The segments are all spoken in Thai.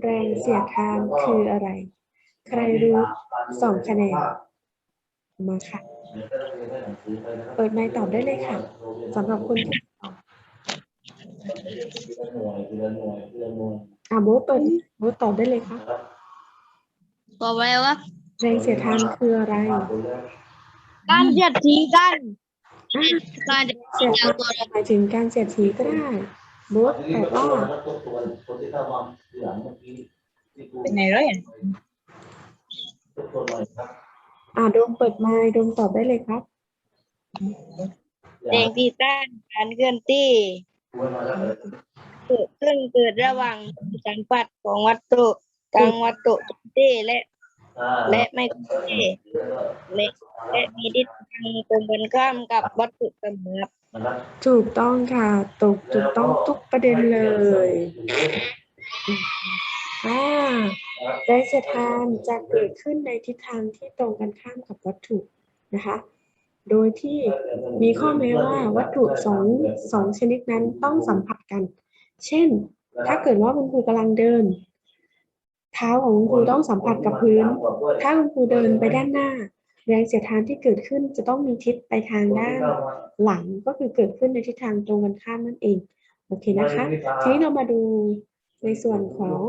แรงเสียดทานคืออะไร ใครรู้สองคะแนน มาค่ะ เปิดไมค์ตอบได้เลยค่ะสำหรับคนที่ตอบอะโบทเปิดโบทตอบได้เลยค่ะต่อไปว่าแรงเสียดทานคืออะไร การเสียดสีกันอะการเสียดทานหมายถึงการเสียดสีก็ได้ โบทตอบว่าเป็นไงร้อยอ่าโดมเปิดไมค์โดมตอบได้เลยครับแรงที่ต้านการเคลื่อนที่เกิดขึ้นเกิดระหว่างสัมผัสของวัตถุทางวัตถุที่และ และไม่ที่และและมีทิศทางตรงกันข้ามกับวัตถุเสมอ ถูกต้องค่ะตกถูกต้องทุกประเด็นเลยอ่าแรงเสียดทานจะเกิดขึ้นในทิศทางที่ตรงกันข้ามกับวัตถุนะคะ โดยที่มีข้อแม้ว่าวัตถุสองสองชนิดนั้นต้องสัมผัสกัน เช่น ถ้าเกิดว่าคุณครูกำลังเดิน เท้าของคุณครูต้องสัมผัสกับพื้น ถ้าคุณครูเดินไปด้านหน้า แรงเสียดทานที่เกิดขึ้นจะต้องมีทิศไปทางด้านหลังก็คือเกิดขึ้นในทิศทางตรงกันข้ามนั่นเองโอเคนะคะ ทีนี้เรามาดูในส่วนของ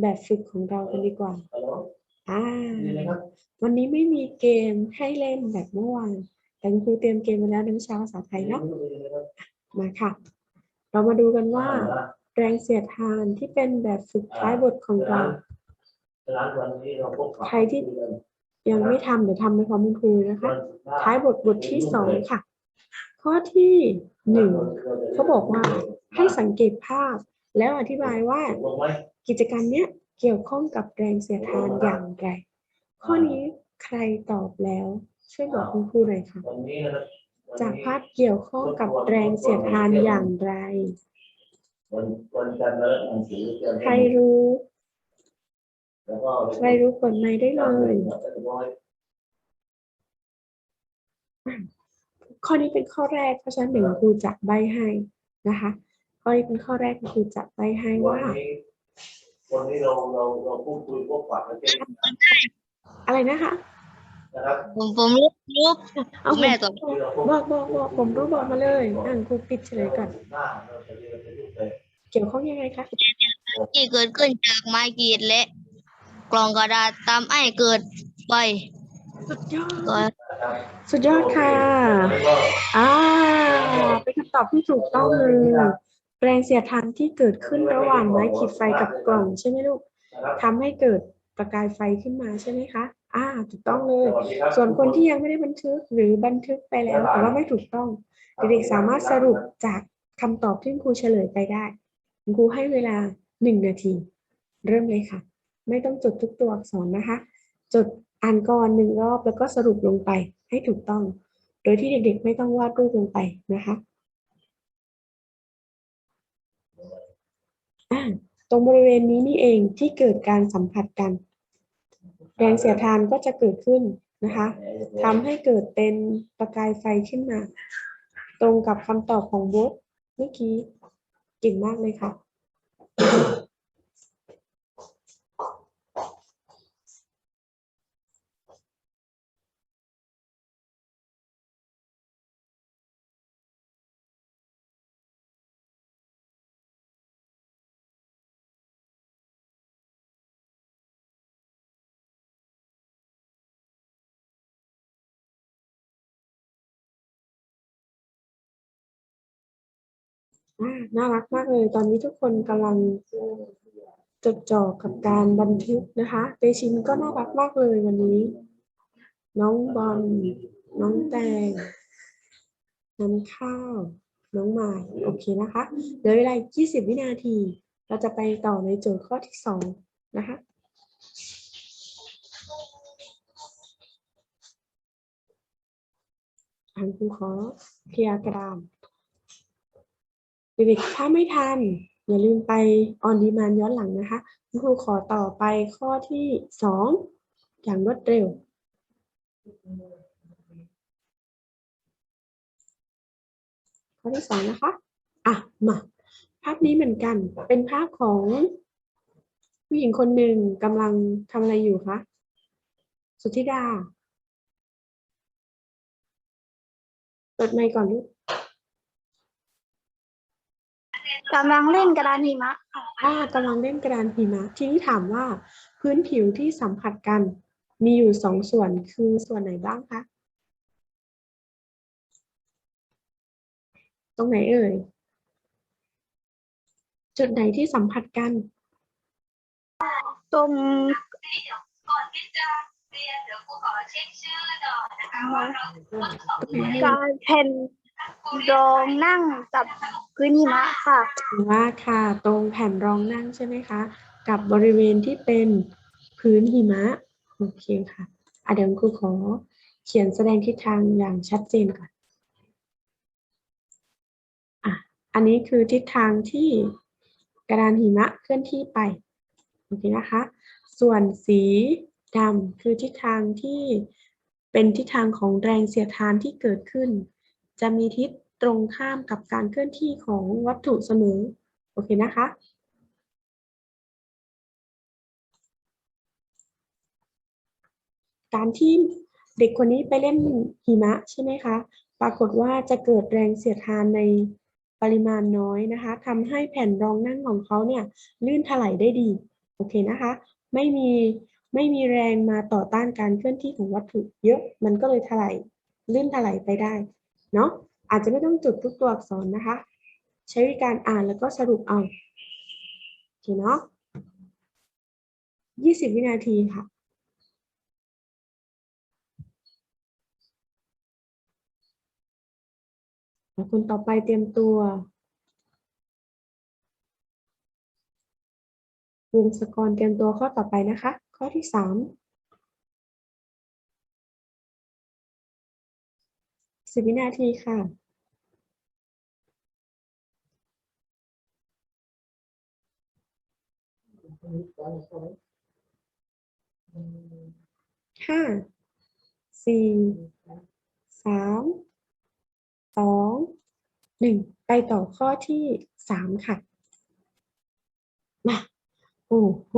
แบบฝึกของเรากันดีกว่าอ่าวันนี้ไม่มีเกมให้เล่นแบบเมื่อวานแต่คุณครูเตรียมเกมมาแล้วในวิชาภาษาไทยเนาะมาค่ะ เรามาดูกันว่า แรงเสียดทานที่เป็นแบบฝึกท้ายบทของเราใครที่ ยังไม่ทำเดี๋ยวทำไปพร้อมคุณครูนะคะ ท้ายบทบทที่สองค่ะ ข้อที่หนึ่งเขาบอกว่าให้สังเกตภาพ แล้วอธิบายว่ากิจกรรมเนี้ยเกี่ยวข้องกับแรงเสียดทานอย่างไร ข้อนี้ใครตอบแล้ว ช่วยบอกคุณครูหน่อยค่ะ จากภาพเกี่ยวข้องกับแรงเสียดทานอย่างไร ใครรู้ ใครรู้ผลไหมได้เลยข้อนี้เป็นข้อแรกเพราะฉะนั้นเดี๋ยวครูจะใบให้นะคะข้อนี้เป็นข้อแรกครูจะใบให้ว่าวันนี้เราเราเราพูดคุยพวกฝักกันเช่นอะไรนะคะนะครับผมผมรู้รู้เอาแม่ตอบที่เราพูดบอกบอกบอกผมรู้บอกมาเลยอ่านครูปิดเฉลยก่อนหน้าเราจะเรียนจะยุ่งเลยเกี่ยวข้องยังไงคะที่เกิดขึ้นจากไม้กรีดและ กล่องกระดาษตามไอ้เกิดไปสุดยอด ก็นะครับสุดยอดค่ะแล้วก็อ่า เป็นคำตอบที่ถูกต้องเลยแรงเสียดทานที่เกิดขึ้นระหว่างไม้ขีดไฟกับกล่องใช่ไหมลูกนะครับทำให้เกิดประกายไฟขึ้นมาใช่ไหมคะ อ่า ถูกต้องเลย ส่วนคนที่ยังไม่ได้บันทึกหรือบันทึกไปแล้วแต่ว่าไม่ถูกต้อง เด็กๆสามารถสรุปจากคำตอบที่คุณครูเฉลยไปได้คุณครูให้เวลาหนึ่งนาที เริ่มเลยค่ะ ไม่ต้องจดทุกตัวอักษรนะคะ จดอ่านก่อนหนึ่งรอบแล้วก็สรุปลงไปให้ถูกต้อง โดยที่เด็กๆ ไม่ต้องวาดรูปลงไปนะคะตรงบริเวณนี้นี่เองที่เกิดการสัมผัสกัน แรงเสียดทานก็จะเกิดขึ้นนะคะทำให้เกิดเป็นประกายไฟขึ้นมา ตรงกับคำตอบของบุ๊เมื่อกี้เก่งมากเลยค่ะ น่ารักมากเลย ตอนนี้ทุกคนกำลังจดจ่อกับการบันทึกนะคะเตชินก็น่ารักมากเลยวันนี้ น้องบอลน้องแตงน้ำข้าว น้องหมายโอเคนะคะเหลือเวลา20 วินาที เราจะไปต่อในโจทย์ข้อที่สองนะคะอันครูขอเคลียร์กระดาน เด็กๆถ้าไม่ทัน อย่าลืมไปออนดีมานย้อนหลังนะคะคุณครูขอต่อไปข้อที่สองอย่างรวดเร็ว ข้อที่สองนะคะ อะ มา ภาพนี้เหมือนกัน เป็นภาพของผู้หญิงคนหนึ่งกำลังทำอะไรอยู่คะ สุธิดา เปิดไมค์ก่อนลูก กำลังเล่นกระดานหิมะค่ะอ่ากำลังเล่นกระดานหิมะ ทีนี้ถามว่า พื้นผิวที่สัมผัสกัน มีอยู่สองส่วนคือส่วนไหนบ้างคะ ตรงไหนเอ่ย จุดไหนที่สัมผัสกัน ตรงก่อนที่จะเรียนเดี๋ยวครูขอเช็คชื่อหน่อยนะคะว่าเราการแผ่น รองนั่งกับพื้นหิมะค่ะว่าค่ะตรงแผ่นรองนั่งใช่ไหมคะ กับบริเวณที่เป็นพื้นหิมะโอเคค่ะอะเดี๋ยวครูขอเขียนแสดงทิศทางอย่างชัดเจนก่อนอะอันนี้คือทิศทางที่กระดานหิมะเคลื่อนที่ไปโอเคนะคะ ส่วนสีดำคือทิศทางที่เป็นทิศทางของแรงเสียดทานที่เกิดขึ้น จะมีทิศตรงข้ามกับการเคลื่อนที่ของวัตถุเสมอ โอเคนะคะ การที่เด็กคนนี้ไปเล่นหิมะใช่ไหมคะ ปรากฏว่าจะเกิดแรงเสียดทานในปริมาณน้อยนะคะทำให้แผ่นรองนั่งของเขาเนี่ยลื่นถลายได้ดี โอเคนะคะ ไม่มีไม่มีแรงมาต่อต้านการเคลื่อนที่ของวัตถุเยอะ มันก็เลยถลายลื่นถลายไปได้ เนาะอาจจะไม่ต้องจุดทุกตัวอักษรนะคะ ใช้วิธีการอ่านแล้วก็สรุปเอาโอเคเนาะยี่สิบวินาทีค่ะคนต่อไปเตรียมตัววงศกรเตรียมตัวข้อต่อไปนะคะ ข้อที่สาม สิบวินาทีค่ะห้าสี่สามสองหนึ่งไปต่อข้อที่สามค่ะ มา โอ้โห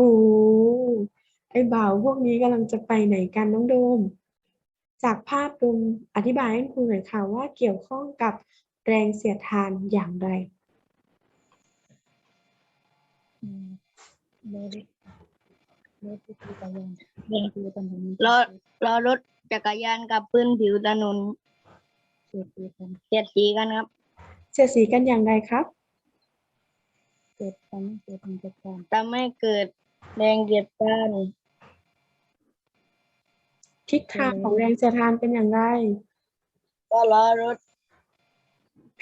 ไอ้บ่าวพวกนี้กำลังจะไปไหนกันน้องโดม จากภาพโดมอธิบายให้ครูหน่อยค่ะว่าเกี่ยวข้องกับแรงเสียดทานอย่างไรล้อล้อรถจักรยานกับพื้นผิวถนนเสียดสีกันครับเสียดสีกันอย่างไรครับเกิดทำให้เกิดทางจัดการทำให้เกิดแรงเหยียดต้าน ทิศทางของแรงเสียดทานเป็นอย่างไร ก็ล้อรถ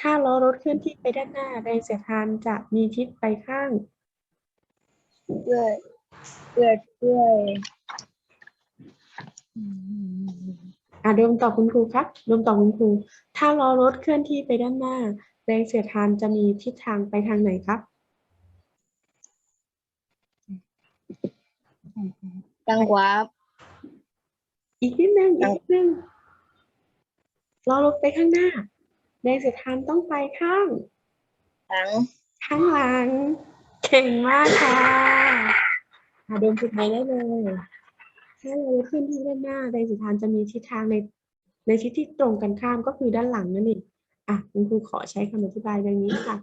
ถ้าล้อรถเคลื่อนที่ไปด้านหน้า แรงเสียดทานจะมีทิศไปข้างเพื่อเพื่อช่วยอะโดมตอบคุณครูครับโดมตอบคุณครู ถ้าล้อรถเคลื่อนที่ไปด้านหน้า แรงเสียดทานจะมีทิศทางไปทางไหนครับทางขวา อีกนิดนึงอีกนิดนึงล้อรถไปข้างหน้าแรงเสียดทานต้องไปข้าง หลัง ข้างหลัง เก่งมากค่ะอะโดมฝึกไปได้เลยถ้าเราขึ้นที่ด้านหน้าแรงเสียดทานจะมีทิศทางใน ในทิศที่ตรงกันข้ามก็คือด้านหลังนั่นเองอะคุณครูขอใช้คำอธิบายดังนี้ค่ะ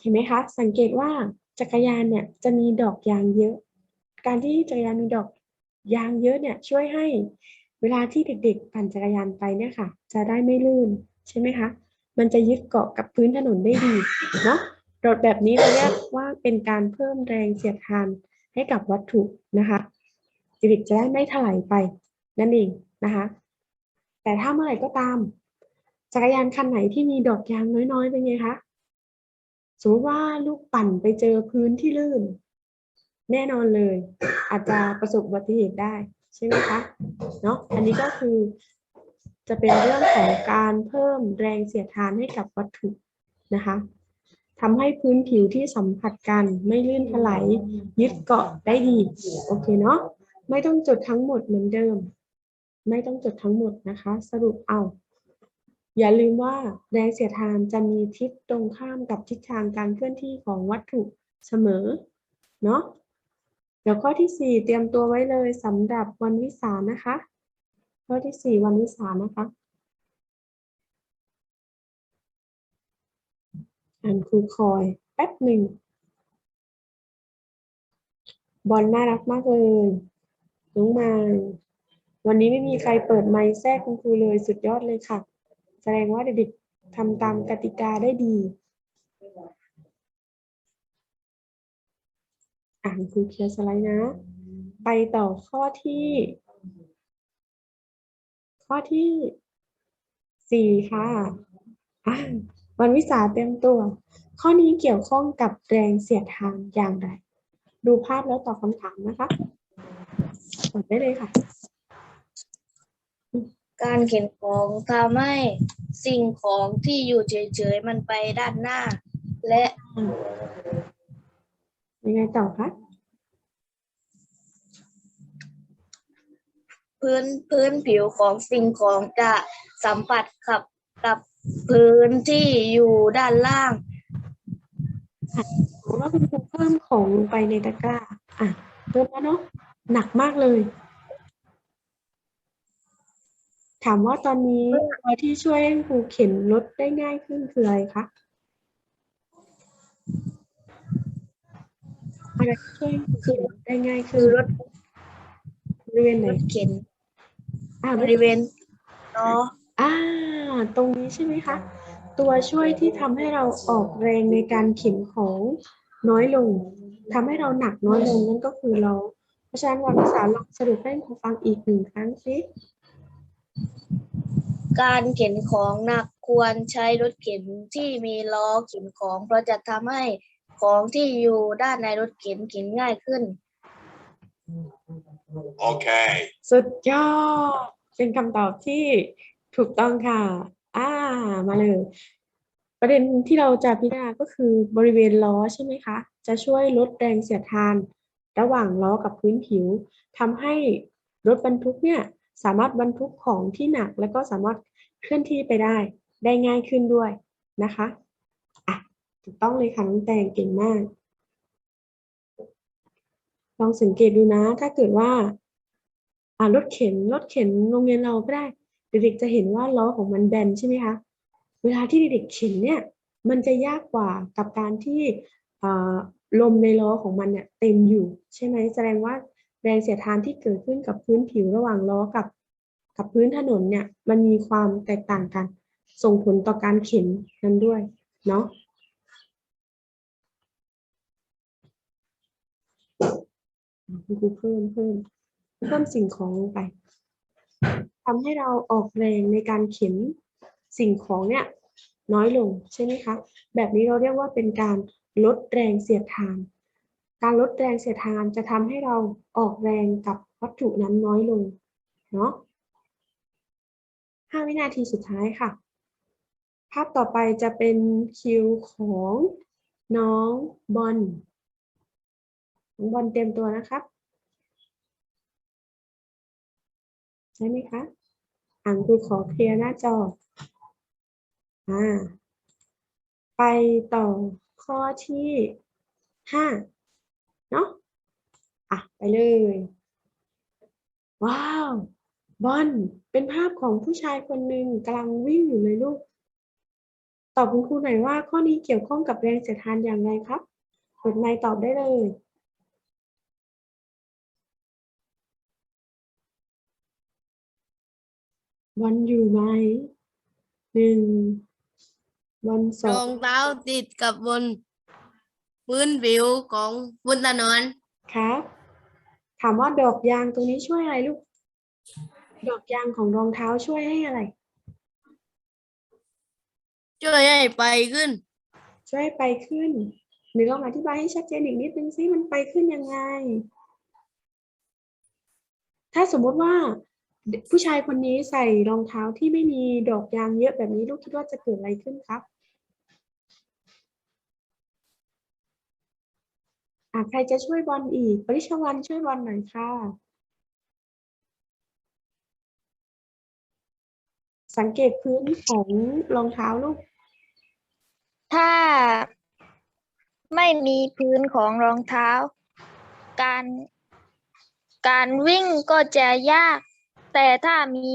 เห็นไหมคะ สังเกตว่าจักรยานเนี่ยจะมีดอกยางเยอะ การที่จักรยานมีดอก ยางเยอะเนี่ยช่วยให้เวลาที่เด็กๆปั่นจักรยานไปเนี่ยค่ะ จะได้ไม่ลื่นใช่ไหมคะ มันจะยึดเกาะกับพื้นถนนได้ดีเนาะดอกแบบนี้เราเรียกว่าเป็นการเพิ่มแรงเสียดทานให้กับวัตถุนะคะเด็กๆจะได้ไม่ถลายไปนั่นเองนะคะ แต่ถ้าเมื่อไหร่ก็ตาม จักรยานคันไหนที่มีดอกยางน้อยๆเป็นไงคะสมมติว่าลูกปั่นไปเจอพื้นที่ลื่น แน่นอนเลย อาจจะประสบอุบัติเหตุได้ใช่ไหมคะเนาะอันนี้ก็คือจะเป็นเรื่องของการเพิ่มแรงเสียดทานให้กับวัตถุนะคะทำให้พื้นผิวที่สัมผัสกันไม่ลื่นถลายยึดเกาะได้ดีโอเคเนาะไม่ต้องจดทั้งหมดเหมือนเดิม ไม่ต้องจดทั้งหมดนะคะ สรุปเอา อย่าลืมว่าแรงเสียดทานจะมีทิศตรงข้ามกับทิศทางการเคลื่อนที่ของวัตถุเสมอเนาะ ดี๋ยวข้อที่สี่เตรียมตัวไว้เลยสำหรับวันวิสานะคะ ข้อที่สี่วันวิสานะคะอ่านครูคอยแป๊บหนึ่ง บอลน่ารักมากเลยน้องมายวันนี้ไม่มีใครเปิดไมค์แทรกคุณครูเลยสุดยอดเลยค่ะ แสดงว่าเด็กๆทำตามกติกาได้ดี อ่านครูเคลียร์สไลด์นะ ไปต่อข้อที่ ข้อที่สี่ค่ะวันวิสาเต็มตัว ข้อนี้เกี่ยวข้องกับแรงเสียดทานอย่างไร ดูภาพแล้วตอบคำถามนะคะกดได้เลยค่ะ การเข็นของทำให้สิ่งของที่อยู่เฉยๆมันไปด้านหน้า และ ยังไงต่อคะพื้นพื้นผิวของสิ่งของจะสัมผัสกับกับพื้นที่อยู่ด้านล่างผมว่าคุณครูเพิ่มของลงไปในตะกร้า อะเพิ่มแล้วเนาะหนักมากเลย ถามว่าตอนนี้ตัวที่ช่วยให้ครูเข็นรถได้ง่ายขึ้นคืออะไรคะ อะไรที่ช่วยให้ครูเข็นรถได้ง่ายคืขึ้นอรถบริเวณไหนรถเข็นอ่าบริเวณล้ออ่า ตรงนี้ใช่ไหมคะ ตัวช่วยที่ทำให้เราออกแรงในการเข็นของน้อยลงทำให้เราหนักน้อยลงนั่นก็คือเรา เพราะฉะนั้นวันภาษาลองสรุปให้ครูฟังอีกหนึ่งครั้งสิ การเข็นของหนักควรใช้รถเข็นที่มีล้อเข็นของ เพราะจะทำให้ ของที่อยู่ด้านในรถเข็นเข็นง่ายขึ้น Okay. สุดยอด เป็นคำตอบที่ถูกต้องค่ะ อ่า มาเลย ประเด็นที่เราจะพิจารณาก็คือบริเวณล้อใช่ไหมคะ จะช่วยลดแรงเสียดทาน ระหว่างล้อกับพื้นผิวทำให้รถบรรทุกเนี่ย สามารถบรรทุกของที่หนัก แล้วก็สามารถเคลื่อนที่ไปได้ ได้ง่ายขึ้นด้วยนะคะอะ ถูกต้องเลยค่ะน้องแตงเก่งมาก ลองสังเกตดูนะ ถ้าเกิดว่า อ่ารถเข็นรถเข็นโรงเรียนเราก็ได้ เด็กๆจะเห็นว่าล้อของมันแบนใช่ไหมคะ เวลาที่เด็กๆเข็นเนี่ย มันจะยากกว่ากับการที่ลมในล้อของมันเนี่ยเต็มอยู่ ใช่ไหมแสดงว่าแรงเสียดทานที่เกิดขึ้นกับพื้นผิวระหว่างล้อกับ กับพื้นถนนเนี่ย มันมีความแตกต่างกัน ส่งผลต่อการเข็นนั้นด้วย เนาะ คุณครูเพิ่มเพิ่มเพิ่มสิ่งของลงไปทำให้เราออกแรงในการเข็นสิ่งของเนี่ยน้อยลงใช่ไหมคะ แบบนี้เราเรียกว่าเป็นการลดแรงเสียดทาน การลดแรงเสียดทานจะทำให้เราออกแรงกับวัตถุนั้นน้อยลงเนาะห้าวินาทีสุดท้ายค่ะ ภาพต่อไปจะเป็นคิวของน้องบอลน้องบอลเตรียมตัวนะครับ ใช่ไหมคะอ่านครูขอเคลียร์หน้าจออ่าไปต่อข้อที่ห้าเนาะอะไปเลย ว้าว บอลเป็นภาพของผู้ชายคนหนึ่งกำลังวิ่งอยู่เลยลูก ตอบคุณครูหน่อยว่าข้อนี้เกี่ยวข้องกับแรงเสียดทานอย่างไรครับเปิดไมค์ตอบได้เลย วันอยู่ไหมหนึ่งวันสรอองงเท้าติดกับบนพื้นผิวของบนถนนครับถามว่าดอกยางตรงนี้ช่วยอะไรลูก ดอกยางของรองเท้าช่วยให้อะไร ช่วยให้ไปขึ้น ช่วยให้ไปขึ้นหรือลองอธิบายให้ชัดเจนอีกนิดนึงสิมันไปขึ้นยังไง ถ้าสมมุติว่า ผู้ชายคนนี้ใส่รองเท้าที่ไม่มีดอกยางเยอะแบบนี้ลูกคิดว่าจะเกิดอะไรขึ้นครับอะใครจะช่วยบอลอีก ปริชวันช่วยบอลหน่อยค่ะ สังเกตพื้นของรองเท้าลูก ถ้าไม่มีพื้นของรองเท้า การ การวิ่งก็จะยาก แต่ถ้ามี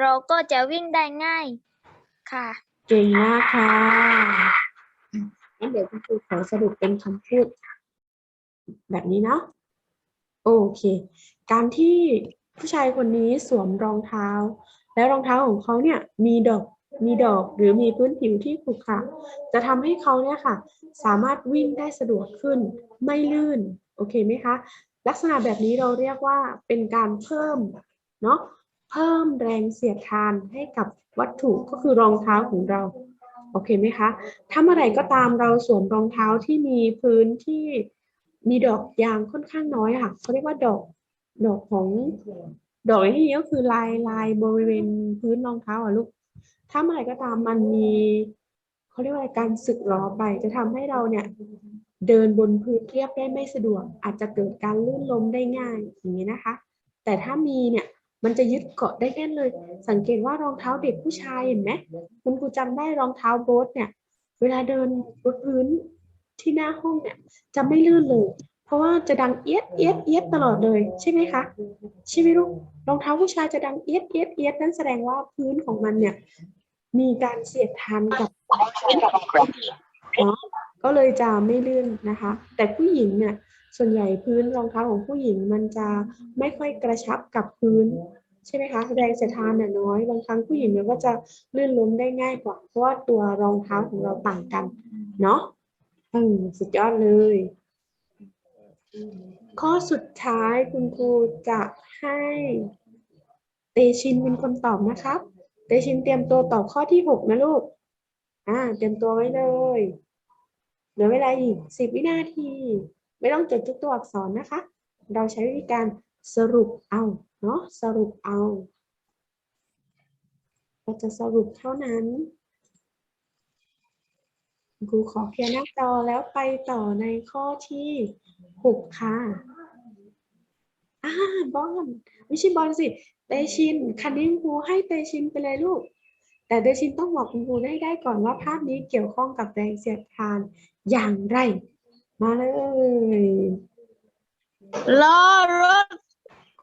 เราก็จะวิ่งได้ง่ายค่ะ เก่งมากค่ะงั้นเดี๋ยวคุณครูขอสรุปเป็นคำพูด แบบนี้เนาะโอเค การที่ผู้ชายคนนี้สวมรองเท้า แล้วรองเท้าของเขาเนี่ยมีดอกมีดอกหรือมีพื้นผิวที่ขรุขระจะทำให้เขาเนี่ยค่ะ สามารถวิ่งได้สะดวกขึ้น ไม่ลื่น โอเคไหมคะ ลักษณะแบบนี้เราเรียกว่าเป็นการเพิ่ม เนาะเพิ่มแรงเสียดทานให้กับวัตถุก็คือรองเท้าของเราโอเคไหมคะถ้าเมื่อไหร่ก็ตามเราสวมรองเท้าที่มีพื้นที่มีดอกยางค่อนข้างน้อยอะค่ะเขาเรียกว่าดอกดอกของดอกที่นี้ก็คือลายลายบริเวณพื้นรองเท้าอะลูก ถ้าเมื่อไหร่ก็ตามมันมีเขาเรียกว่าการสึกหรอไป จะทำให้เราเนี่ยเดินบนพื้นเรียบได้ไม่สะดวก อาจจะเกิดการลื่นล้มได้ง่ายอย่างนี้นะคะ แต่ถ้ามีเนี่ย มันจะยึดเกาะได้แน่นเลย สังเกตว่ารองเท้าเด็กผู้ชายเห็นไหมคุณครูจำได้รองเท้าโบ๊ทเนี่ย เวลาเดินบนพื้นที่หน้าห้องเนี่ยจะไม่ลื่นเลย เพราะว่าจะดังเอียดเอียดเอียดตลอดเลยใช่ไหมคะใช่ไหมลูกรองเท้าผู้ชายจะดังเอียดเอียดเอียดนั่นแสดงว่าพื้นของมันเนี่ย มีการเสียดทานกับเนาะก็เลยจะไม่ลื่นนะคะ แต่ผู้หญิงเนี่ย ส่วนใหญ่พื้นรองเท้าของผู้หญิงมันจะไม่ค่อยกระชับกับพื้นใช่ไหมคะแรงเสียดทานน่ะน้อยบางครั้งผู้หญิงเนี่ยก็จะลื่นล้มได้ง่ายกว่า เพราะว่าตัวรองเท้าของเราต่างกันเนาะอืมสุดยอดเลย ข้อสุดท้ายคุณครูจะให้เตชินเป็นคนตอบนะครับ เตชินเตรียมตัวตอบข้อที่หกนะลูกอ่าเตรียมตัวไว้เลยเหลือเวลาอีกสิบวินาที ไม่ต้องจดทุกตัวอักษรนะคะ เราใช้วิธีการสรุปเอาเนาะสรุปเอาเราจะสรุปเท่านั้นครูขอเคลียร์หน้าจอแล้วไปต่อในข้อที่หกค่ะอ่าบอลไม่ใช่บอลสิ เตชินคันนี้ครูให้เตชินไปเลยลูก แต่เตชินต้องบอกคุณครูได้ได้ก่อนว่าภาพนี้เกี่ยวข้องกับแรงเสียดทานอย่างไร มาเลยล้อรถ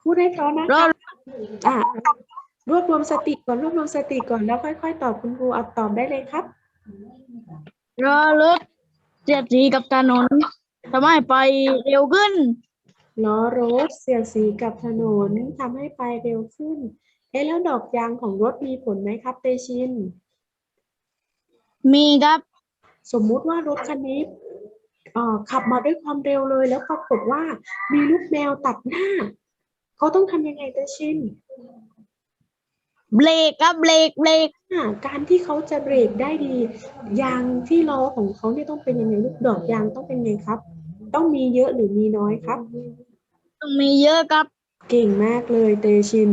พูดให้เพราะนะรอคะอ่ารวบรวมสติก่อนรวบรวมสติก่อนแล้วค่อย ๆ ตอบคุณครูเอาตอบได้เลยครับ รอรถเสียดสีกับถนนทำให้ไปเร็วขึ้นล้อรถเสียดสีกับถนนทำให้ไปเร็วขึ้น เอ๊ะแล้วดอกยางของรถมีผลไหมครับเตชิน มีครับ สมมุติว่ารถคันนี้เอ่อ ขับมาด้วยความเร็วเลย แล้วปรากฏว่ามีลูกแมวตัดหน้า เขาต้องทำยังไงเตชินเบรกครับเบรกเบรกอ่าการที่เขาจะเบรกได้ดี ยางที่ล้อของเขาเนี่ยต้องเป็นยังไงลูกดอกยางต้องเป็นยังไงครับ ต้องมีเยอะหรือมีน้อยครับ ต้องมีเยอะครับ เก่งมากเลยเตชิน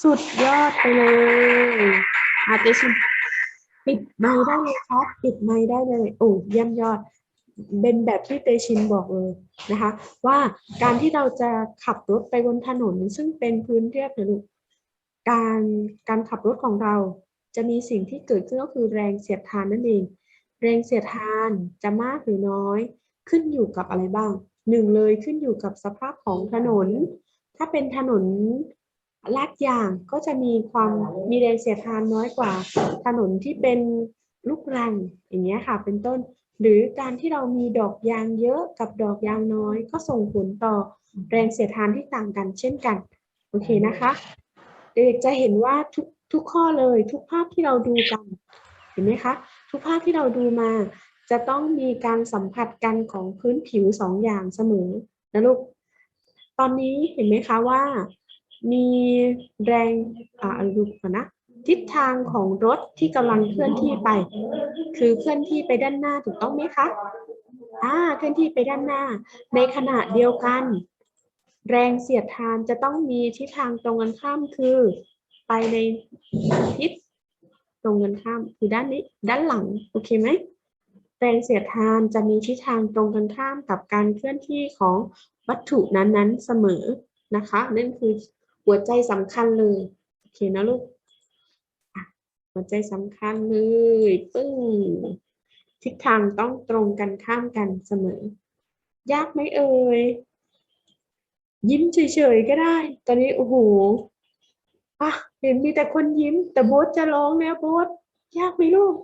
สุดยอดไปเลยอาเตชินปิดไมค์ได้เลยครับ ปิดไมค์ได้เลย โอ้เยี่ยมยอด เป็นแบบที่เตชินบอกเลยนะคะ ว่าการที่เราจะขับรถไปบนถนนซึ่งเป็นพื้นเรียบเนี่ยลูกการการขับรถของเราจะมีสิ่งที่เกิดขึ้นก็คือแรงเสียดทานนั่นเอง แรงเสียดทานจะมากหรือน้อย ขึ้นอยู่กับอะไรบ้างหนึ่งเลยขึ้นอยู่กับสภาพของถนน ถ้าเป็นถนนลาดยางก็จะมีความมีแรงเสียดทานน้อยกว่า ถนนที่เป็นลูกรังอย่างเงี้ยค่ะเป็นต้น หรือการที่เรามีดอกยางเยอะกับดอกยางน้อย ก็ส่งผลต่อแรงเสียดทานที่ต่างกัน เช่นกันโอเคนะคะเด็กๆจะเห็นว่าทุกทุกข้อเลยทุกภาพที่เราดูกันเห็นไหมคะ ทุกภาพที่เราดูมา จะต้องมีการสัมผัสกันของพื้นผิวสองอย่างเสมอนะลูกตอนนี้เห็นไหมคะว่ามีแรงอ่าดูก่อนนะ ทิศทางของรถที่กำลังเคลื่อนที่ไป คือเคลื่อนที่ไปด้านหน้าถูกต้องไหมคะอ่าเคลื่อนที่ไปด้านหน้า ในขณะเดียวกัน แรงเสียดทานจะต้องมีทิศทางตรงกันข้ามคือ ไปในทิศตรงกันข้ามคือด้านนี้ด้านหลังโอเคไหมแรงเสียดทานจะมีทิศทางตรงกันข้ามกับการเคลื่อนที่ของวัตถุนั้นๆเสมอนะคะนั่นคือหัวใจสำคัญเลย โอเคนะลูก หัวใจสำคัญเลยปึ้ง ทิศทางต้องตรงกันข้ามกันเสมอ ยากไหมเอ่ย ยิ้มเฉยๆก็ได้ ตอนนี้โอ้โหอะเห็นมีแต่คนยิ้ม แต่โบ๊ทจะร้องแล้วโบ๊ทยากไหมลูก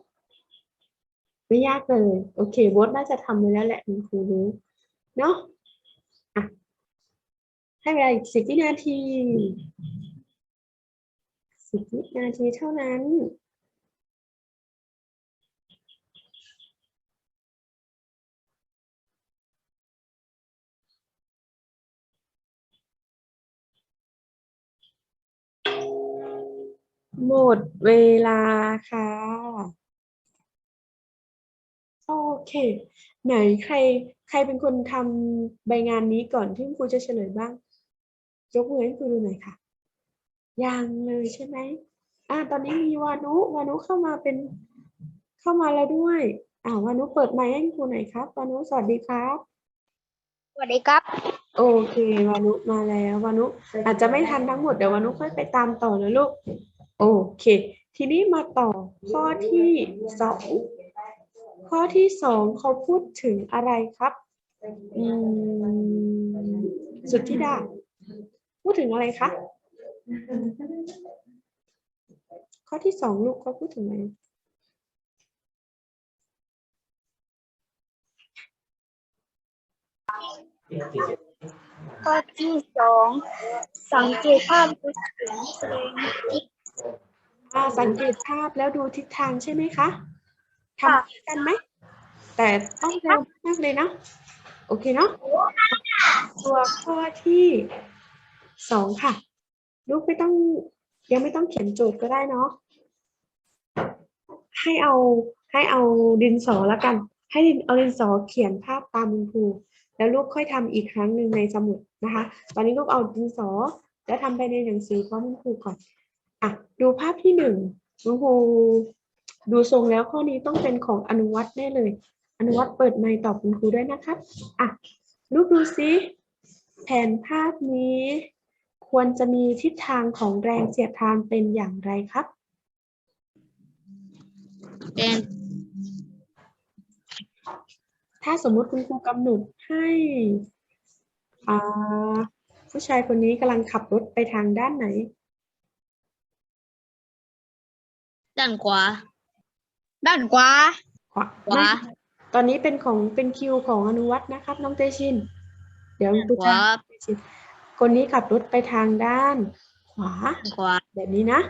ไม่ยากเลย โอเคโบ๊ทน่าจะทำไปแล้วแหละคุณครูรู้เนาะอะให้เวลาอีกสิบวินาทีสิบวินาทีเท่านั้น หมดเวลาค่ะ โอเค ไหนใคร ใครเป็นคนทำใบงานนี้ก่อนที่คุณครูจะเฉลยบ้าง ยกมือให้ครูดูหน่อยค่ะ ยังเลยใช่ไหมอ่าตอนนี้มีวานุ วานุเข้ามาเป็น เข้ามาแล้วด้วย อ่าวานุเปิดไมค์ให้ครูหน่อยครับ วานุสวัสดีครับ สวัสดีครับ โอเค วานุมาแล้ว วานุอาจจะไม่ทันทั้งหมด เดี๋ยววานุค่อยไปตามต่อนะลูก โอเค ทีนี้มาต่อข้อที่สองข้อที่สองเขาพูดถึงอะไรครับสุดทธิดาพูดถึงอะไรคะ ข้อที่สองลูกเขาพูดถึงอะไรข้อที่สองสังเกตภาพดูเสียงเพลงอ่า สังเกตภาพแล้วดูทิศทางใช่ไหมคะทำกันไหม แต่ต้องเร็วมากเลยเนาะโอเคเนาะตัวข้อที่สองค่ะ ลูกไม่ต้อง ยังไม่ต้องเขียนโจทย์ก็ได้เนาะให้เอาให้เอาดินสอแล้วกัน ให้เอาดินสอเขียนภาพตามคุณครูแล้วลูกค่อยทำอีกครั้งหนึ่งในสมุดนะคะ ตอนนี้ลูกเอาดินสอ แล้วทำไปในหนังสือพร้อมคุณครูก่อน อะดูภาพที่หนึ่งคุณครูดูทรงแล้วข้อนี้ต้องเป็นของอนุวัตแน่เลย อนุวัตเปิดไมค์ตอบคุณครูด้วยนะครับอะลูกดูซิแผนภาพนี้ควรจะมีทิศทางของแรงเสียดทานเป็นอย่างไรครับ เป็นถ้าสมมุติคุณครูกำหนดให้อ่าผู้ชายคนนี้กำลังขับรถไปทางด้านไหน ด้านขวา ด้านขวา ขวาขวาไม่ตอนนี้เป็นของเป็นคิวของอนุวัฒน์นะครับ น้องเตชิน เดี๋ยวคุณขวาเตชินคนนี้ขับรถไปทางด้าน ขวา ด้านขวา แบบนี้นะ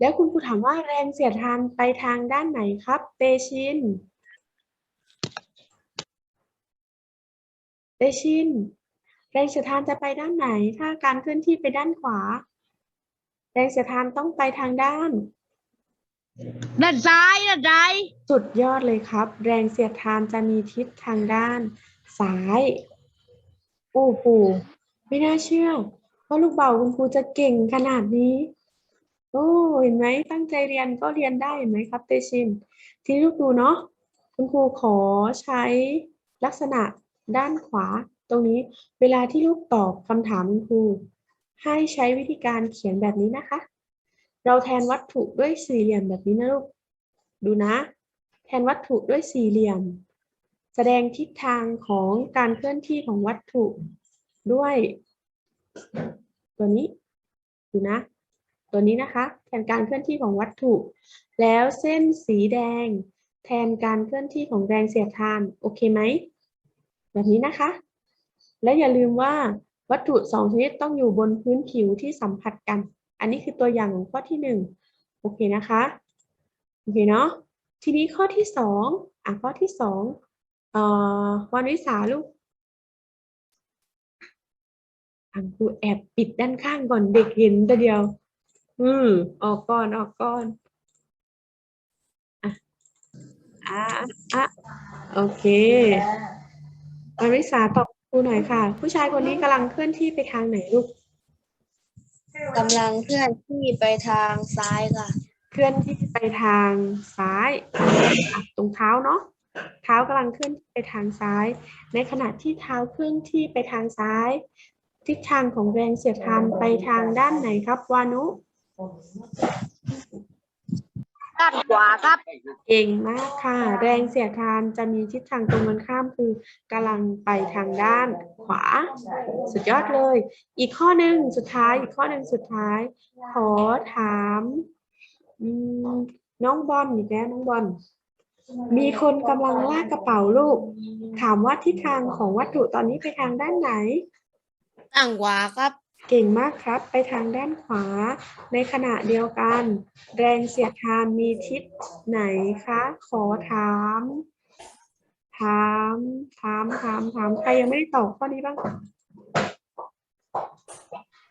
แล้วคุณครูถามว่าแรงเสียดทานไปทางด้านไหนครับ เตชิน เตชิน แรงเสียดทานจะไปด้านไหน ถ้าการเคลื่อนที่ไปด้านขวา แรงเสียดทานต้องไปทางด้าน ด้านซ้ายด้านซ้ายสุดยอดเลยครับ แรงเสียดทานจะมีทิศทางด้านซ้าย โอ้โหไม่น่าเชื่อว่าลูกเบาคุณครูจะเก่งขนาดนี้ โอ้เห็นไหมตั้งใจเรียนก็เรียนได้เห็นไหมครับเตชิน ที่ลูกดูเนาะคุณครูขอใช้ลักษณะด้านขวา ตรงนี้เวลาที่ลูกตอบคำถามคุณครูให้ใช้วิธีการเขียนแบบนี้นะคะ เราแทนวัตถุด้วยสี่เหลี่ยมแบบนี้นะลูก ดูนะ แทนวัตถุด้วยสี่เหลี่ยม แสดงทิศทางของการเคลื่อนที่ของวัตถุด้วย ตัวนี้ ดูนะ ตัวนี้นะคะ แทนการเคลื่อนที่ของวัตถุ แล้วเส้นสีแดง แทนการเคลื่อนที่ของแรงเสียดทาน โอเคไหม แบบนี้นะคะ และอย่าลืมว่าวัตถุสองชนิดต้องอยู่บนพื้นผิวที่สัมผัสกัน อันนี้คือตัวอย่างของข้อที่หนึ่งโอเคนะคะ โอเคเนาะ ทีนี้ข้อที่สองอะข้อที่สองเอ่อวันวิสาลูกอังครูแอบปิดด้านข้างก่อนเด็กเห็นแต่เดียว อืมออกก่อนออกก่อนอะอะอะโอเควันวิสาตอบครูหน่อยค่ะ ผู้ชายคนนี้กำลังเคลื่อนที่ไปทางไหนลูก กำลังเคลื่อนที่ไปทางซ้ายค่ะ เคลื่อนที่ไปทางซ้ายอะตรงเท้าเนาะเท้ากำลังเคลื่อนที่ไปทางซ้าย ในขณะที่เท้าเคลื่อนที่ไปทางซ้าย ทิศทางของแรงเสียดทานไปทางด้านไหนครับวานุ ด้านขวาครับ เก่งมากค่ะ แรงเสียดทานจะมีทิศทางตรงกันข้ามคือกำลังไปทางด้านขวา สุดยอดเลย อีกข้อหนึ่งสุดท้าย อีกข้อหนึ่งสุดท้าย ขอถามอืมน้องบอลอีกแล้วน้องบอลมีคนกำลังลากกระเป๋าลูก ถามว่าทิศทางของวัตถุตอนนี้ไปทางด้านไหนตั้งขวาครับ เก่งมากครับไปทางด้านขวา ในขณะเดียวกัน แรงเสียดทานมีทิศไหนคะ ขอถาม ถาม ถาม ถาม ถาม ใครยังไม่ได้ตอบข้อนี้บ้าง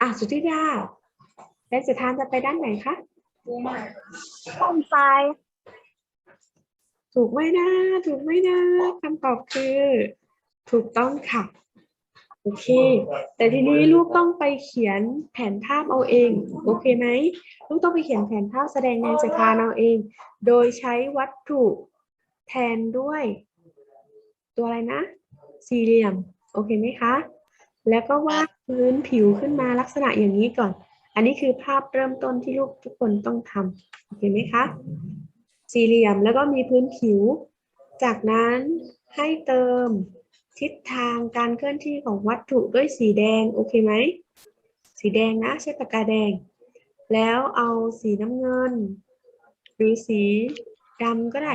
อะ สุธิดาแรงเสียดทานจะไปด้านไหนคะต้นซ้ายถูกไหมนะ ถูกไหมนะคำตอบคือ ถูกต้องค่ะ โอเค แต่ทีนี้ลูกต้องไปเขียนแผนภาพเอาเอง โอเคไหม ลูกต้องไปเขียนแผนภาพแสดงแรงเสียดทานเอาเอง โดยใช้วัตถุแทนด้วย ตัวอะไรนะ สี่เหลี่ยม โอเคไหมคะ แล้วก็วาดพื้นผิวขึ้นมาลักษณะอย่างนี้ก่อน อันนี้คือภาพเริ่มต้นที่ลูกทุกคนต้องทำโอเคไหมคะ สี่เหลี่ยมแล้วก็มีพื้นผิว จากนั้นให้เติม ทิศทางการเคลื่อนที่ของวัตถุด้วยสีแดงโอเคไหม สีแดงนะใช้ปากกาแดง แล้วเอาสีน้ำเงิน หรือสีดำก็ได้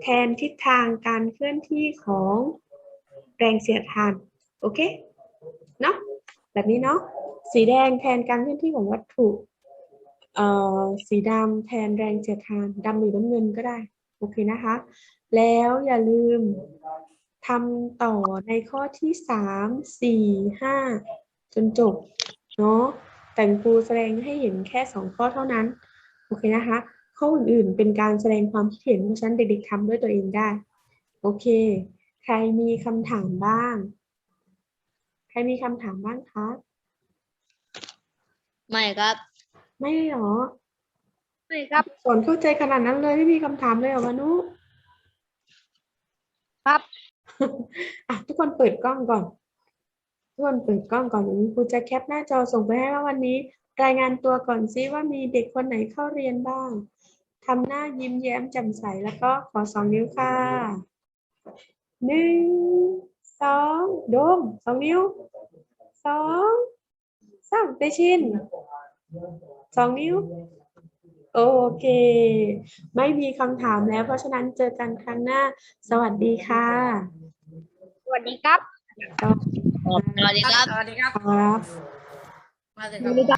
แทนทิศทางการเคลื่อนที่ของแรงเสียดทานโอเคเนาะแบบนี้เนาะสีแดงแทนการเคลื่อนที่ของวัตถุเอ่อสีดำแทนแรงเสียดทานดำหรือน้ำเงินก็ได้โอเคนะคะ แล้วอย่าลืม ทำต่อในข้อที่สามสี่ห้าจนจบเนาะแต่งครูแสดงให้เห็นแค่สองข้อเท่านั้น โอเคนะคะ ข้ออื่นๆ เป็นการแสดงความคิดเห็นเพราะฉะนั้นเด็กๆทำด้วยตัวเองได้ โอเค ใครมีคำถามบ้าง ใครมีคำถามบ้างคะไม่ครับ ไม่หรอไม่ครับสอนเข้าใจขนาดนั้นเลยไม่มีคำถามเลยเหรอวานุครับ อะทุกคนเปิดกล้องก่อน ทุกคนเปิดกล้องก่อนครูจะแคปหน้าจอส่งไปให้ว่าวันนี้ รายงานตัวก่อนซิว่ามีเด็กคนไหนเข้าเรียนบ้างทำหน้ายิ้มแย้มแจ่มใสแล้วก็ขอสองนิ้วค่ะหนึ่งสองโดมสองนิ้วสองสามเตชินสองนิ้ว โอเค ไม่มีคำถามแล้วเพราะฉะนั้นเจอกันครั้งหน้า สวัสดีค่ะ วัสดีครับสวัสดีสวัสดีครับ สวัสดีครับครับมาเลยครับ